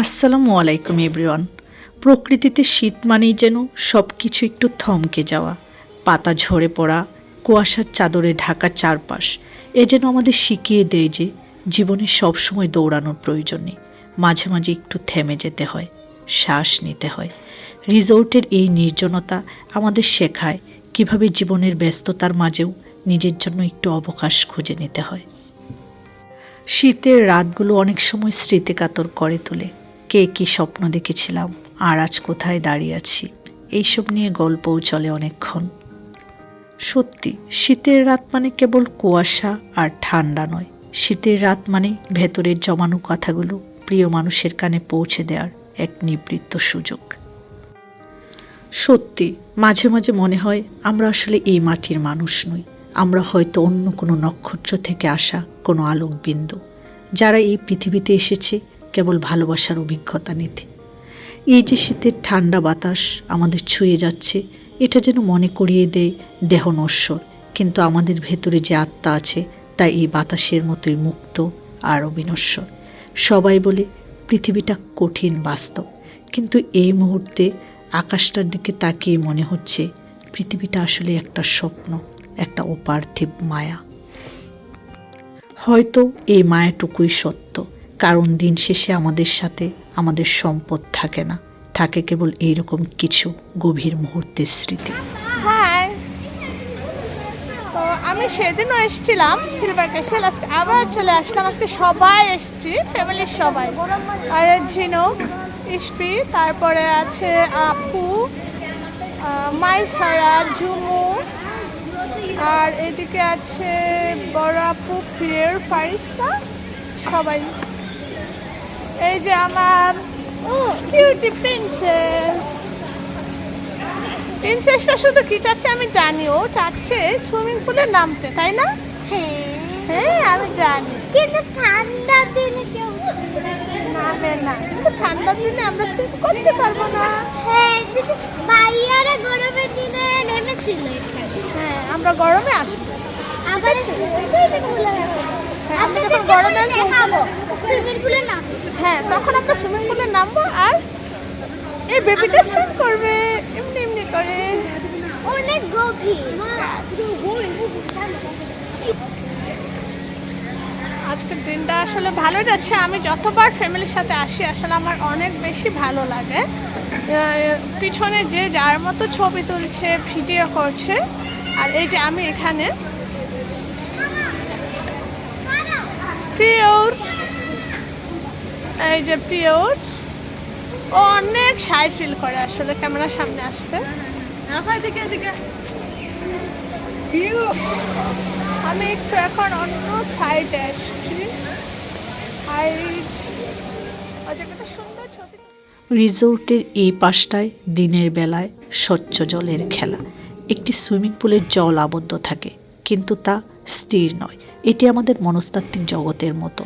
আসসালামু আলাইকুম, এভরিওয়ান। প্রকৃতিতে শীত মানেই যেন সব কিছু একটু থমকে যাওয়া। পাতা ঝরে পড়া, কুয়াশার চাদরে ঢাকা চারপাশ, এ যেন আমাদের শিখিয়ে দেয় যে জীবনে সবসময় দৌড়ানোর প্রয়োজন নেই মাঝে মাঝে একটু থেমে যেতে হয়, শ্বাস নিতে হয়। রিসোর্টের এই নির্জনতা আমাদের শেখায় কীভাবে জীবনের ব্যস্ততার মাঝেও নিজের জন্য একটু অবকাশ খুঁজে নিতে হয়। শীতের রাতগুলো অনেক সময় স্মৃতিকাতর করে তোলে। কে কী স্বপ্ন দেখেছিলাম? আর আজ কোথায় দাঁড়িয়ে আছি? এইসব নিয়ে গল্পও চলে অনেকক্ষণ। সত্যি, শীতের রাত মানে কেবল কুয়াশা আর ঠান্ডা নয়। শীতের রাত মানে ভেতরের জমানো কথাগুলো প্রিয় মানুষের কানে পৌঁছে দেওয়ার এক নিবৃত্ত সুযোগ। সত্যি, মাঝে মাঝে মনে হয় আমরা আসলে এই মাটির মানুষ নই। আমরা হয়তো অন্য কোনো নক্ষত্র থেকে আসা কোনো আলোক বিন্দু যারা এই পৃথিবীতে এসেছে কেবল ভালোবাসার অভিজ্ঞতা নিতে। এই যে শীতের ঠান্ডা বাতাস আমাদের ছুঁয়ে যাচ্ছে, এটা যেন মনে করিয়ে দেয় দেহ নশ্বর। কিন্তু আমাদের ভেতরে যে আত্মা আছে, তা এই বাতাসের মতোই মুক্ত আর অবিনশ্বর। সবাই বলে, পৃথিবীটা কঠিন বাস্তব। কিন্তু এই মুহূর্তে আকাশটার দিকে তাকিয়ে মনে হচ্ছে, পৃথিবীটা আসলে একটা স্বপ্ন, একটা অপার্থিব মায়া। হয়তো এই মায়াটুকুই সত্য। কারণ দিন শেষে আমাদের সাথে আমাদের সম্পদ থাকে না। থাকে কেবল এইরকম কিছু গভীর মুহূর্তের স্মৃতি। তো আমি সেদিনও এসেছিলাম সিলভার ক্যাসেল আজকে আবার চলে আসলাম। আজকে সবাই এসছি ফ্যামিলির সবাই। ঝিনুক ইস্পি তারপরে আছে আপু মাইসারা ঝুমু, আর এদিকে আছে বড় আপু প্রিয়ের ফারিস্তা। সবাই। এই যে আমার কিউটি প্রিন্সেস প্রিন্সেসটা শুধু কি চাচ্ছে আমি জানি ও চাচ্ছে সুইমিং পুলে নামতে তাই না? হ্যাঁ। হ্যাঁ আমি জানি। কিন্তু ঠান্ডা দিনে কেউ নামে না। কিন্তু ঠান্ডার দিনে আমরা সুইম করতে পারব না। হ্যাঁ ভাইয়ারা গরমের দিনে নেমেছিল হ্যাঁ আমরা গরমে আসব। আবার সুইমিং পুলে আপনাদের গরমে গরমে দেখাবো। সুইমিং পুলে না হ্যাঁ তখন আমরা সুইমিং পুলে নামবো আর এই বেবিটা সুইম করবে এমনি এমনি করে। অনেক গভীর। আজকের দিনটা আসলে ভালো যাচ্ছে। আমি যতবার ফ্যামিলির সাথে আসি আসলে আমার অনেক বেশি ভালো লাগে। পিছনে যে যার মতো ছবি তুলছে ভিডিও করছে আর এই যে আমি এখানে পিওর। এই যে পিওর। ও অনেক সাই ফিল করে আসলে ক্যামেরার সামনে আসতে। আমি একটু এখন অন্য সাইডে আসছি। রিসোর্টের এই পাশটায় দিনের বেলায় স্বচ্ছ জলের খেলা। একটি সুইমিং পুলের জল আবদ্ধ থাকে কিন্তু তা স্থির নয়। এটি আমাদের মনস্তাত্ত্বিক জগতের মতো।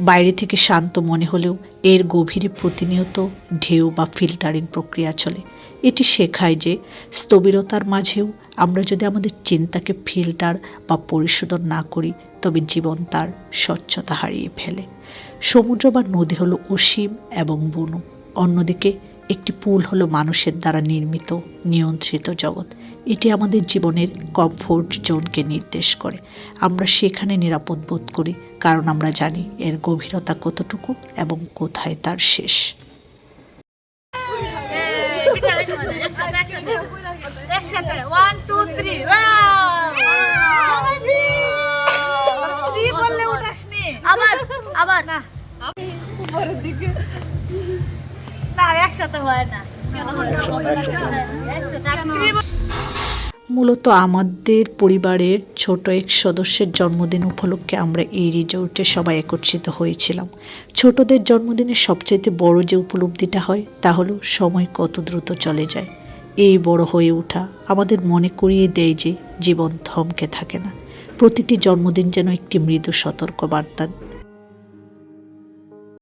বাইরে থেকে শান্ত মনে হলেও এর গভীরে প্রতিনিয়ত ঢেউ বা ফিল্টারিং প্রক্রিয়া চলে। এটি শেখায় যে স্থবিরতার মাঝেও আমরা যদি আমাদের চিন্তাকে ফিল্টার বা পরিশোধন না করি, তবে জীবন তার স্বচ্ছতা হারিয়ে ফেলে। সমুদ্র বা নদী হলো অসীম এবং বনু। অন্যদিকে একটি পুল হলো মানুষের দ্বারা নির্মিত, নিয়ন্ত্রিত জগৎ। এটি আমাদের জীবনের কমফোর্ট জোনকে নির্দেশ করে আমরা সেখানে নিরাপদ বোধ করি কারণ আমরা জানি এর গভীরতা কতটুকু এবং কোথায় তার শেষ একসাথে হয় না একসাথে মূলত আমাদের পরিবারের ছোট এক সদস্যের জন্মদিন উপলক্ষে আমরা এই রিজোর্টে সবাই একত্রিত হয়েছিলাম। ছোটদের জন্মদিনের সবচাইতে বড় যে উপলব্ধিটা হয়, তা হলো সময় কত দ্রুত চলে যায়। এই বড় হয়ে ওঠা আমাদের মনে করিয়ে দেয় যে জীবন থমকে থাকে না। প্রতিটি জন্মদিন যেন একটি মৃদু সতর্ক বার্তা